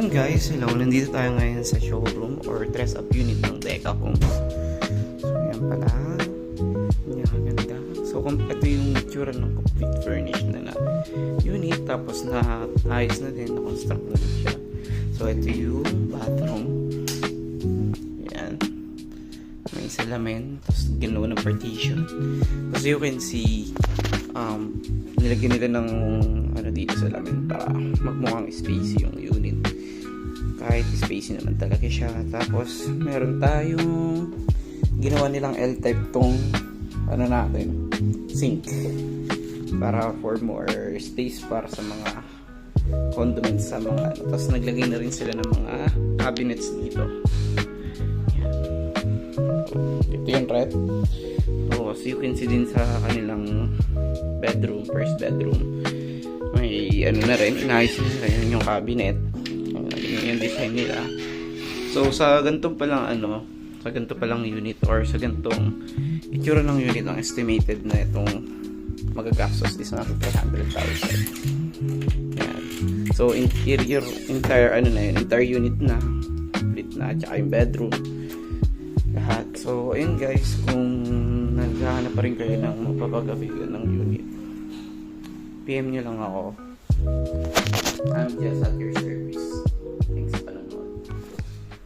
Ayun guys, hello. Nandito tayo ngayon sa showroom or dress up unit ng Deca Homes. So yan pala. Yan ganda. So ito yung itsura ng complete furnished na na unit tapos na ayos na din, na-construct na din siya. So ito yung bathroom. Yan. May salamin, tapos ginawa ng partition. As you can see, um, nilagyan nila ng ano dito sa lamin para magmukhang spacey yung unit kahit spacey naman talaga siya. Tapos meron tayong ginawa nilang L-type tong ano natin sink. Para for more space para sa mga condiments sa mga ano. Tapos naglagay na rin sila ng mga cabinets dito. Ito yung red So, as you can see din sa kanilang bedroom, first bedroom, may ano na rin, inayos yun yung cabinet. Yun yung design nila. So, sa ganitong palang ano, sa ganito palang unit or sa ganitong itsura ng unit ang estimated na itong magagastos is nasa 300,000. Yan. So, interior, entire, ano na yun, entire unit na, complete na, tsaka yung bedroom, lahat. So, ayun guys, kung naghahanap pa rin kayo ng mapapagabigan ng unit, PM nyo lang ako. I'm just at your service.